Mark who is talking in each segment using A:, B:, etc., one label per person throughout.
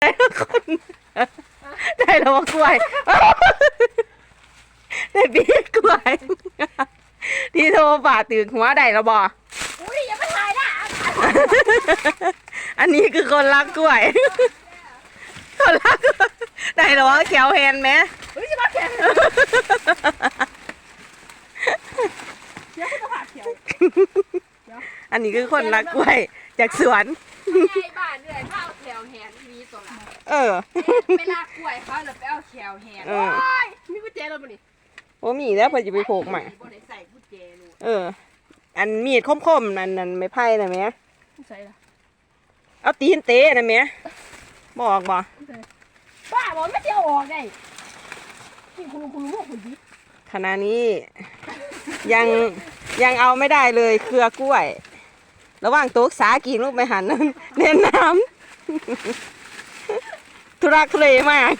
A: ได้แล้วคนได้แล้วว่ากล้วยได้ปีกกล้วยที่โทรฝ่าตื่นหัวได้แล้วบอ
B: อุ้ยอย่ามาถ่ายนะ
A: อันนี้คือคนรักกล้วยคนรักกล้วยได้แล้วว่าเขียวเห็นไหม
B: อุ้ยจะมาแข่งเดี๋ยวคุณจะผ่าเขียว
A: อันนี้คือคนรักกล้วยจากสวน
B: ไอ้บ้านเหนื่อยถ้าเอาแถวแหนมีตัวละ
A: เออ
B: เวลากล้วยเขาเราไปเอาแถวแหน
A: เอ
B: โอ้
A: อ
B: ยมีกุญแจแล้วมั้นี่
A: โอ้มีแล้วเพื่อจะไปโขกใหม่
B: บ่ได้ใส่กุญแจลูก
A: เออ อันมีดคมๆนั่นนั่นไม่ไพ่นะแม่
B: ใส่ละ
A: เอาตีนเตะนะแม่บอกบ่
B: บ้าบอไม่จะเอาออกได้นี่คุณลุงคุณลุงบอกคุณดิ
A: ขณะนี้ ยังยังเอาไม่ได้เลยเครือกล้วย ระหว่างโต๊ะสากินลูกไปหันนั่นเน้นน้ำทุ รักทุเลมาก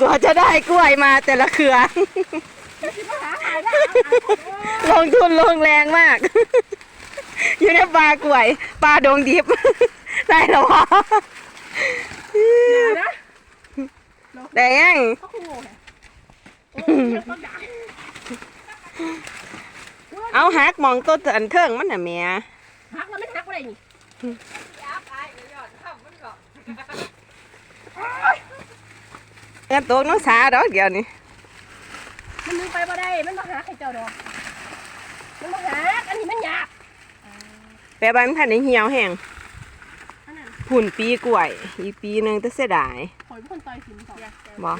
A: กว่าจะได้กล้วยมาแต่ละเครือ ลงทุนลงแรงมาก อยู่ในปลากล้วยปลาดงดิบ ได้แล้วะได้ยัง
B: เอา
A: หักมองต้นอันเทิงมันน่ะแม่
B: หักแล้วไม่หักอะไรนี่
A: เงินโต๊ะน้องสาดอกเดียวนี่
B: มันนึงไปบ่ได้ มันมาหาใครเจ้าดอก มันมาหา อันนี้มันหยาบ
A: แปลว่ามันพันในเหี่ยวแห้ง
B: อันนั้น
A: ผุ่นปีกล้วย อีกปีหนึ่งจะเสียดาย
B: ข่อยเป็นคนต่อยสินสอง
A: บ่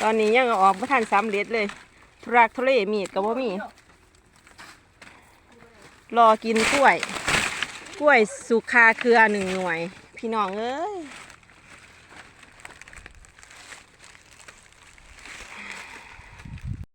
A: ตอนนี้ยังเอาออกไม่ทันสำเร็จเลยทุรักทุเลมีดก็บ่มี รอกินกล้วย กล้วยสุกคาเครือหนึ่งหน่วย พี่น้องเอ้ย